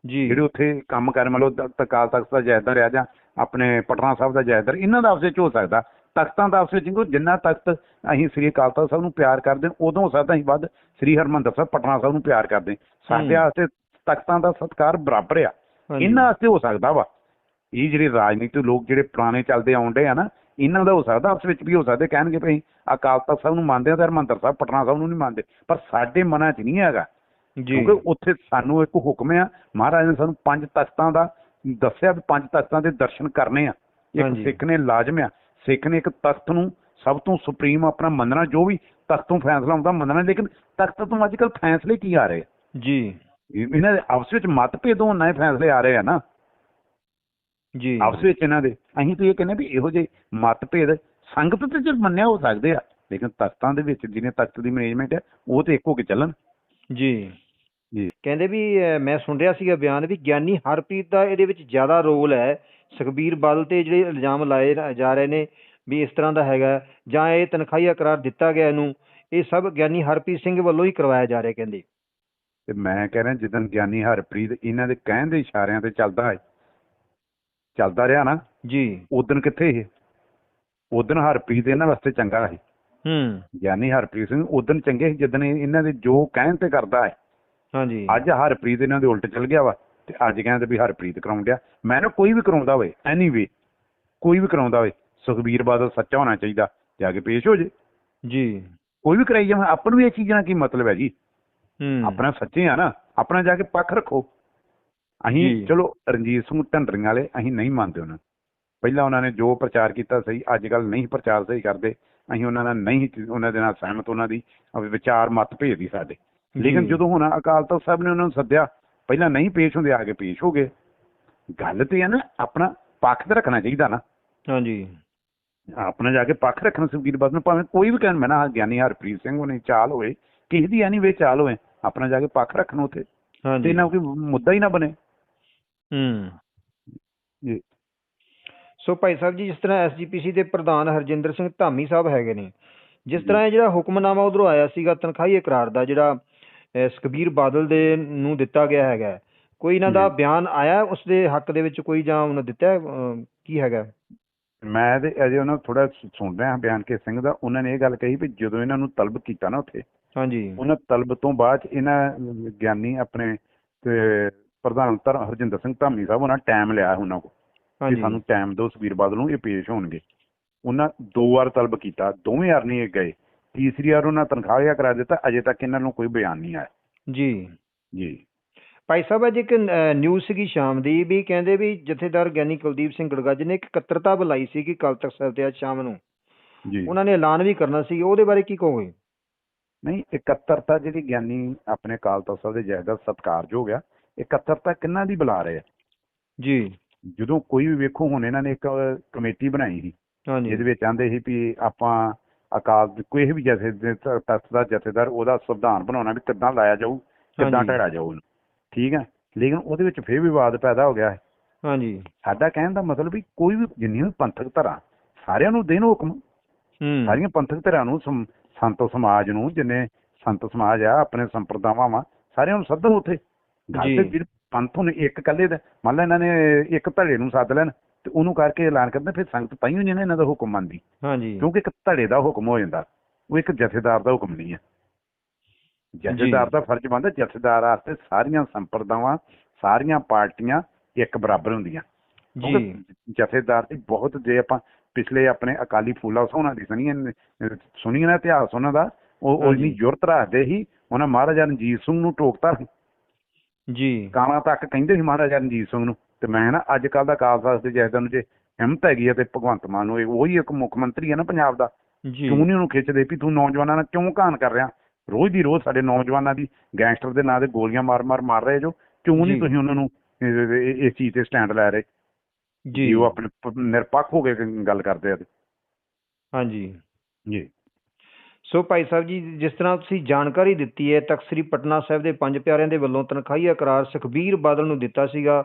ਜੀ। ਜਿਹੜੇ ਉੱਥੇ ਕੰਮ ਕਰ ਮੰਨ ਲਓ ਅਕਾਲ ਤਖਤ ਦਾ ਜਾਇਦਾਰ ਆ ਜਾਂ ਆਪਣੇ ਪਟਨਾ ਸਾਹਿਬ ਦਾ ਜਾਇਦਾਰ ਇਹਨਾਂ ਦਾ ਆਪਸ ਵਿੱਚ ਹੋ ਸਕਦਾ। ਤਖਤਾਂ ਦਾ ਆਪਸ ਵਿੱਚ ਕਿਉਂਕਿ ਜਿੰਨਾ ਤਖਤ ਅਸੀਂ ਸ੍ਰੀ ਅਕਾਲ ਤਖਤ ਸਾਹਿਬ ਨੂੰ ਪਿਆਰ ਕਰਦੇ ਉਦੋਂ ਹੋ ਸਕਦਾ ਅਸੀਂ ਵੱਧ ਸ੍ਰੀ ਹਰਮੰਦਰ ਸਾਹਿਬ ਪਟਨਾ ਸਾਹਿਬ ਨੂੰ ਪਿਆਰ ਕਰਦੇ। ਸਾਡੇ। ਵਾਸਤੇ ਤਖਤਾਂ ਦਾ ਸਤਿਕਾਰ ਬਰਾਬਰ ਆ। ਇਹਨਾਂ ਵਾਸਤੇ ਹੋ ਸਕਦਾ ਵਾ ਇਹ ਜਿਹੜੇ ਰਾਜਨੀਤਿਕ ਲੋਕ ਜਿਹੜੇ ਪੁਰਾਣੇ ਚੱਲਦੇ ਆਉਂਦੇ ਆ ਨਾ ਇਹਨਾਂ ਦਾ ਹੋ ਸਕਦਾ ਆਪਸ ਵਿੱਚ ਵੀ ਹੋ ਸਕਦੇ ਕਹਿਣਗੇ ਭਈ ਅਕਾਲ ਤਖਤ ਸਾਹਿਬ ਨੂੰ ਮੰਨਦੇ ਆ ਤੇ ਹਰਮੰਦਰ ਸਾਹਿਬ ਪਟਨਾ ਸਾਹਿਬ ਨੂੰ ਨਹੀਂ ਮੰਨਦੇ ਪਰ ਸਾਡੇ ਮਨਾਂ 'ਚ ਨਹੀਂ ਹੈਗਾ ਕਿਉਂਕਿ ਉੱਥੇ ਸਾਨੂੰ ਇੱਕ ਹੁਕਮ ਆ ਮਹਾਰਾਜ ਨੇ ਸਾਨੂੰ ਪੰਜ ਤਖਤਾਂ ਦਾ ਦੱਸਿਆ ਵੀ ਪੰਜ ਤਖਤਾਂ ਦੇ ਦਰਸ਼ਨ ਕਰਨੇ ਆ ਇੱਕ। ਸਿੱਖ ਨੇ ਲਾਜ਼ਮ ਆ ਸਿੱਖ ਨੇ ਇੱਕ ਤਖਤ ਨੂੰ ਸਭ ਤੋਂ ਸੁਪਰੀਮ ਆਪਣਾ ਮੰਨਣਾ ਜੋ ਵੀ ਤਖਤ ਤੋਂ ਫੈਸਲਾ ਹੁੰਦਾ ਮੰਨਣਾ ਲੇਕਿਨ ਤਖਤ ਤੋਂ ਅੱਜ ਕੱਲ ਫੈਸਲੇ ਕੀ ਆ ਰਹੇ? ਜੀ। ਇਹ- ਇਹਨਾਂ ਦੇ ਆਪਸ ਵਿੱਚ ਮਤਭੇਦ ਹੋਣ ਨਾਲ ਫੈਸਲੇ ਆ ਰਹੇ ਆ ਨਾ। ਜੀ। ਆਪਸ ਵਿੱਚ ਇਹਨਾਂ ਦੇ। ਅਸੀਂ ਤਾਂ ਇਹ ਕਹਿੰਦੇ ਵੀ ਇਹੋ ਜਿਹੇ ਮਤਭੇਦ ਸੰਗਤ ਤੇ ਜੇ ਮੰਨਿਆ ਹੋ ਸਕਦੇ ਆ ਲੇਕਿਨ ਤਖਤਾਂ ਦੇ ਵਿੱਚ ਜਿਹਨੇ ਤਖਤ ਦੀ ਮੈਨੇਜਮੈਂਟ ਹੈ ਉਹ ਤੇ ਇੱਕ ਹੋ ਕੇ ਚੱਲਣ। ਜੀ। ਜੀ। ਕਹਿੰਦੇ ਵੀ ਮੈਂ ਸੁਣ ਰਿਹਾ ਸੀਗਾ ਬਿਆਨ ਵੀ ਗਿਆਨੀ ਹਰਪ੍ਰੀਤ ਦਾ ਇਹਦੇ ਵਿੱਚ ਜ਼ਿਆਦਾ ਰੋਲ ਹੈ। ਸੁਖਬੀਰ ਬਾਦਲ ਤੇ ਜਿਹੜੇ ਇਲਜ਼ਾਮ ਲਾਏ ਜਾ ਰਹੇ ਨੇ ਵੀ ਇਸ ਤਰ੍ਹਾਂ ਦਾ ਹੈਗਾ ਜਾਂ ਇਹ ਤਨਖਾਹੀਆ ਕਰਾਰ ਦਿੱਤਾ ਗਿਆ ਇਹਨੂੰ ਇਹ ਸਭ ਗਿਆਨੀ ਹਰਪ੍ਰੀਤ ਸਿੰਘ ਵੱਲੋਂ ਹੀ ਕਰਵਾਇਆ ਜਾ ਰਿਹਾ ਕਹਿੰਦੇ। ਤੇ ਮੈਂ ਕਹਿ ਰਿਹਾ ਜਿੱਦਣ ਗਿਆਨੀ ਹਰਪ੍ਰੀਤ ਇਹਨਾਂ ਦੇ ਕਹਿਣ ਦੇ ਇਸ਼ਾਰਿਆਂ ਤੇ ਚੱਲਦਾ ਹੈ ਚੱਲਦਾ ਰਿਹਾ ਨਾ ਜੀ। ਉਦੋਂ ਕਿੱਥੇ ਇਹ? ਉਦੋਂ ਹਰਪ੍ਰੀਤ ਇਹਨਾਂ ਵਾਸਤੇ ਚੰਗਾ ਹੈ ਹੂੰ। ਗਿਆਨੀ ਹਰਪ੍ਰੀਤ ਸਿੰਘ ਉਦੋਂ ਚੰਗੇ ਸੀ ਇਹਨਾਂ ਦੇ ਜੋ ਕਹਿਣ ਤੇ ਕਰਦਾ ਹੈ। ਹਾਂਜੀ। ਅੱਜ ਹਰਪ੍ਰੀਤ ਇਹਨਾਂ ਦੇ ਉਲਟ ਚੱਲ ਗਿਆ ਵਾ। ਤੇ ਅੱਜ ਕਹਿੰਦੇ ਵੀ ਹਰਪ੍ਰੀਤ ਕਰਾਉਣ ਡਿਆ। ਮੈਂ ਨਾ ਕੋਈ ਵੀ ਕਰਾਉਂਦਾ ਹੋਵੇ ਐਨੀਵੇ ਕੋਈ ਵੀ ਕਰਾਉਂਦਾ ਹੋਵੇ ਸੁਖਬੀਰ ਬਾਦਲ ਸੱਚਾ ਹੋਣਾ ਚਾਹੀਦਾ ਜਾ ਕੇ ਪੇਸ਼ ਹੋ ਜੇ। ਜੀ। ਕੋਈ ਵੀ ਕਰਾਈ ਜਾਵੇ ਆਪਾਂ ਨੂੰ ਵੀ ਇਹ ਚੀਜ਼ਾਂ ਦਾ ਕੀ ਮਤਲਬ ਹੈ ਜੀ? ਹੂੰ। ਆਪਣਾ ਸੱਚੇ ਆ ਨਾ ਆਪਣਾ ਜਾ ਕੇ ਪੱਖ ਰੱਖੋ। ਅਸੀਂ। ਚਲੋ ਰਣਜੀਤ ਸਿੰਘ ਢੰਡਰੀਆਂ ਵਾਲੇ ਅਸੀਂ ਨਹੀਂ ਮੰਨਦੇ ਉਹਨਾਂ। ਪਹਿਲਾਂ ਉਹਨਾਂ ਨੇ ਜੋ ਪ੍ਰਚਾਰ ਕੀਤਾ ਸਹੀ ਅੱਜ ਕੱਲ ਨਹੀਂ ਪ੍ਰਚਾਰ ਸਹੀ ਕਰਦੇ। ਅਸੀਂ ਉਹਨਾਂ ਨਾਲ ਨਹੀਂ ਉਹਨਾਂ ਦੇ ਨਾਲ ਸਹਿਮਤ ਉਹਨਾਂ ਦੀ ਵਿਚਾਰ ਮਤ ਭੇਦੀ ਸਾਡੇ। ਲੇਕਿਨ। ਜਦੋਂ ਹੁਣ ਅਕਾਲ ਤਖਤ ਸਾਹਿਬ ਨੇ ਉਹਨਾਂ ਨੂੰ ਸੱਦਿਆ ਪਹਿਲਾਂ ਨਹੀਂ ਪੇਸ਼ ਹੁੰਦੇ ਆ ਕੇ ਪੇਸ਼ ਹੋ ਗਏ। ਗੱਲ ਤੇ ਹੈ ਨਾ ਆਪਣਾ ਪੱਖ ਤੇ ਰੱਖਣਾ ਚਾਹੀਦਾ ਨਾ। ਹਾਂਜੀ। ਆਪਣਾ ਜਾ ਕੇ ਪੱਖ ਰੱਖਣਾ ਸੁਖਬੀਰ ਬਾਦਲ ਨੂੰ ਭਾਵੇਂ ਕੋਈ ਵੀ ਕਹਿਣ ਮੈਂ ਨਾ ਗਿਆਨੀ ਹਰਪ੍ਰੀਤ ਸਿੰਘ ਹੋਣੀ ਚਾਲ ਹੋਵੇ ਕਿਸੇ ਦੀ ਐਨੀ ਵੇ ਚਾਲ ਹੋਵੇ ਆਪਣਾ ਜਾ ਕੇ ਪੱਖ ਰੱਖਣਾ ਉੱਥੇ। ਤੇ ਇਹਨਾਂ ਕੋਈ ਮੁੱਦਾ ਹੀ ਨਾ ਬਣੇ। ਹੂੰ। ਜੀ। ਸੋ ਭਾਈ ਸਾਹਿਬ ਜੀ ਜਿਸ ਤਰ੍ਹਾਂ ਐਸਜੀਪੀਸੀ ਦੇ ਪ੍ਰਧਾਨ ਹਰਜਿੰਦਰ ਸਿੰਘ ਧਾਮੀ ਸਾਹਿਬ ਹੈਗੇ ਨੇ ਜਿਸ ਤਰ੍ਹਾਂ ਇਹ ਜਿਹੜਾ ਹੁਕਮਨਾਮਾ ਉਧਰੋਂ ਆਇਆ ਸੀਗਾ ਤਨਖਾਹੀ ਇਕਰਾਰ ਦਾ ਜਿਹੜਾ ਸੁਖਬੀਰ ਬਾਦਲ ਦੇ ਨੂੰ ਦਿੱਤਾ ਗਿਆ ਹੈਗਾ ਹੈ, ਕੋਈ ਇਹਨਾਂ ਦਾ। ਬਿਆਨ ਆਇਆ ਉਸ ਦੇ ਹੱਕ ਦੇ ਵਿੱਚ ਕੋਈ ਜਾਂ ਉਹਨਾਂ ਦਿੱਤਾ ਹੈ, ਅਹ, ਕੀ ਹੈਗਾ ਮੈਂ ਤੇ ਅਜੇ ਉਹਨਾਂ ਥੋੜਾ ਸੁਣ ਰਿਹਾ ਬਿਆਨ ਕੇ ਸਿੰਘ ਦਾ। ਉਹਨਾਂ ਨੇ ਇਹ ਗੱਲ ਕਹੀ ਵੀ ਜਦੋਂ ਇਹਨਾਂ ਨੂੰ ਤਲਬ ਕੀਤਾ ਨਾ ਉੱਥੇ ਹਾਂਜੀ। ਉਹਨਾਂ ਤਲਬ ਤੋਂ ਬਾਅਦ 'ਚ ਇਹਨਾਂ ਗਿਆਨੀ ਆਪਣੇ ਤੇ ਪ੍ਰਧਾਨ ਧਰ ਹਰਜਿੰਦਰ ਸਿੰਘ ਧਾਮੀ ਸਾਹਿਬ ਉਹਨਾਂ ਟਾਈਮ ਲਿਆ ਉਹਨਾਂ ਕੋਲ ਕਿ ਹਾਂਜੀ। ਸਾਨੂੰ ਟਾਈਮ ਦਿਓ ਸੁਖਬੀਰ ਬਾਦਲ ਨੂੰ ਇਹ ਪੇਸ਼ ਹੋਣਗੇ। ਉਹਨਾਂ ਦੋ ਵਾਰ ਤਲਬ ਕੀਤਾ ਦੋਵੇਂ ਵਾਰ ਨਹੀਂ ਇਹ ਗਏ। ਤੀਸਰੀ ਵਾਰ ਉਹਨਾਂ ਤਨਖਾਹਿਆ ਕਰਾ ਦਿੱਤਾ ਅਜੇ ਤੱਕ ਇਹਨਾਂ ਨੂੰ ਕੋਈ ਬਿਆਨ ਨਹੀਂ ਆਇਆ। ਜੀ। ਜੀ। ਭਾਈ ਸਾਹਿਬ ਅੱਜ ਇੱਕ ਨਿਊਜ਼ ਸੀਗੀ ਸ਼ਾਮ ਦੀ ਵੀ ਕਹਿੰਦੇ ਵੀ ਜਥੇਦਾਰ ਗਿਆਨੀ ਕੁਲਦੀਪ ਸਿੰਘ ਗੜਗੱਜ ਨੇ ਇੱਕ ਇਕੱਤਰਤਾ ਬੁਲਾਈ ਸੀ ਕਿ ਕੱਲ ਤੱਕ ਸਾਹਿਬ ਤੇ ਅੱਜ ਸ਼ਾਮ ਨੂੰ। ਜੀ। ਉਹਨਾਂ ਨੇ ਐਲਾਨ ਵੀ ਕਰਨਾ ਸੀ ਉਹਦੇ ਬਾਰੇ ਕੀ ਕਹੋਗੇ? ਨਹੀਂ ਇਕੱਤਰਤਾ ਜਿਹੜੀ ਗਿਆਨੀ ਆਪਣੇ ਅਕਾਲ ਤਖਤ ਸਾਹਿਬ ਦੇ ਜਹਦਾ ਸਤਿਕਾਰਯੋਗ ਆ ਇਕੱਤਰਤਾ ਕਿੰਨਾਂ ਦੀ ਬੁਲਾ ਰਹੇ ਆ? ਜੀ। ਜਦੋਂ ਕੋਈ ਵੀ ਵੇਖੋ ਹੁਣ ਇਹਨਾਂ ਨੇ ਇੱਕ ਕਮੇਟੀ ਬਣਾਈ ਸੀ ਹਾਂਜੀ। ਜਿਹਦੇ ਵਿੱਚ ਆਂਦੇ ਸੀ ਵੀ ਆਪਾਂ ਅਕਾਲ ਕੋਈ ਵੀ ਜਥੇ ਤਖਤ ਦਾ ਜਥੇਦਾਰ ਉਹਦਾ ਸੰਵਿਧਾਨ ਬਣਾਉਣਾ ਵੀ ਕਿੱਦਾਂ ਲਾਇਆ ਜਾਊ ਕਿੱਦਾਂ। ਢਾਇਆ ਜਾਊ ਉਹਨੂੰ ਠੀਕ ਹੈ? ਲੇਕਿਨ ਉਹਦੇ ਵਿੱਚ ਫੇਰ ਵਿਵਾਦ ਪੈਦਾ ਹੋ ਗਿਆ ਹੈ। ਹਾਂਜੀ। ਸਾਡਾ ਕਹਿਣ ਦਾ ਮਤਲਬ ਵੀ ਕੋਈ ਵੀ ਜਿੰਨੀਆਂ ਵੀ ਪੰਥਕ ਧਰਾਂ ਸਾਰਿਆਂ ਨੂੰ ਦੇਣ ਹੁਕਮ। ਹੂੰ। ਸਾਰੀਆਂ ਪੰਥਕ ਧਿਰਾਂ ਨੂੰ ਸੰਤ ਸਮਾਜ ਨੂੰ ਜਿੰਨੇ ਸੰਤ ਸਮਾਜ ਆ ਆਪਣੇ ਸੰਪਰਦਾਵਾਂ ਵਾ ਸਾਰਿਆਂ ਨੂੰ ਸੱਦੋ ਉੱਥੇ। ਗੱਲ। ਤੇ ਪੰਥ ਹੁਣ ਇੱਕ ਇਕੱਲੇ ਦਾ ਮੰਨ ਲਾ ਇਹਨਾਂ ਨੇ ਇੱਕ ਧੜੇ ਨੂੰ ਸੱਦ ਲੈਣ। ਤੇ ਉਹਨੂੰ ਕਰਕੇ ਐਲਾਨ ਕਰਦੇ ਫਿਰ ਸੰਗਤ ਤਾਂ ਹੀ ਨਹੀਂ ਨਾ ਇਹਨਾਂ ਦਾ ਹੁਕਮ ਮੰਨਦੀ। ਹਾਂਜੀ। ਕਿਉਂਕਿ ਇੱਕ ਧੜੇ ਦਾ ਹੁਕਮ ਹੋ ਜਾਂਦਾ ਉਹ ਇੱਕ ਜਥੇਦਾਰ ਦਾ ਹੁਕਮ ਨਹੀਂ ਹੈ। ਜਥੇਦਾਰ ਦਾ ਫਰਜ਼ ਬਣਦਾ ਜਥੇਦਾਰ ਵਾਸਤੇ ਸਾਰੀਆਂ ਸੰਪਰਦਾਵਾਂ ਸਾਰੀਆਂ ਪਾਰਟੀਆਂ ਇੱਕ ਬਰਾਬਰ ਹੁੰਦੀਆਂ। ਜੀ। ਜਥੇਦਾਰ ਦੀ ਬਹੁਤ ਜੇ ਆਪਾਂ ਪਿਛਲੇ ਆਪਣੇ ਅਕਾਲੀ ਫੂਲਾ ਸੋਹਣਾ ਦੀ ਸੁਣੀਏ ਸੁਣੀਏ ਨਾ ਇਤਿਹਾਸ ਉਹਨਾਂ ਦਾ ਉਹ ਉਹ ਹਾਂਜੀ। ਇੰਨੀ ਜ਼ੁਰਤ ਰੱਖਦੇ ਸੀ ਉਹਨਾਂ ਮਹਾਰਾਜਾ ਰਣਜੀਤ ਸਿੰਘ ਨੂੰ ਟੋਕਤਾ ਸੀ। ਜੀ। ਕਾਣਾ ਤੱਕ ਕਹਿੰਦੇ ਸੀ ਮਹਾਰਾਜਾ ਰਣਜੀਤ ਸਿੰਘ ਨੂੰ। ਤੇ ਮੈਂ ਨਾ ਅੱਜ ਕੱਲ ਦਾ ਕਾਲਸਾ ਦੇ ਜੈਦਾਂ ਨੂੰ ਜੇ ਹਿੰਮਤ ਹੈਗੀ ਹੈ ਤੇ ਭਗਵੰਤ ਮਾਨ ਨੂੰ ਉਹੀ ਇੱਕ ਮੁੱਖ ਮੰਤਰੀ ਹੈ ਨਾ ਪੰਜਾਬ ਦਾ ਜੀ। ਕਿਉਂ ਨਹੀਂ ਉਹਨੂੰ ਖਿੱਚਦੇ ਵੀ ਤੂੰ ਨੌਜਵਾਨਾਂ ਨਾਲ ਕਿਉਂ ਘਾਣ ਕਰ ਰਿਹਾ? ਰੋਜ਼ ਦੀ ਰੋਜ਼ ਸਾਡੇ ਨੌਜਵਾਨਾਂ ਦੀ ਗੈਂਗਸਟਰ ਦੇ ਨਾਂ ਤੇ ਗੋਲੀਆਂ ਮਾਰ-ਮਾਰ ਮਾਰ ਰਹੇ ਜੋ ਕਿਉਂ। ਨਹੀਂ ਤੁਸੀਂ ਉਹਨਾਂ ਨੂੰ ਇਸ ਚੀਜ਼ ਤੇ ਸਟੈਂਡ ਲੈ ਰਹੇ? ਜੀ। ਉਹ ਆਪਣੇ ਨਿਰਪੱਖ ਹੋ ਕੇ ਗੱਲ ਕਰਦੇ ਆ। ਹਾਂਜੀ। ਜੀ। ਸੋ ਭਾਈ ਸਾਹਿਬ ਜੀ ਜਿਸ ਤਰ੍ਹਾਂ ਤੁਸੀਂ ਜਾਣਕਾਰੀ ਦਿੱਤੀ ਹੈ ਤਖਤ ਸ੍ਰੀ ਪਟਨਾ ਸਾਹਿਬ ਦੇ ਪੰਜ ਪਿਆਰਿਆਂ ਦੇ ਵੱਲੋਂ ਤਨਖਾਹੀ ਇਕਰਾਰ ਸੁਖਬੀਰ ਬਾਦਲ ਨੂੰ ਦਿੱਤਾ ਸੀਗਾ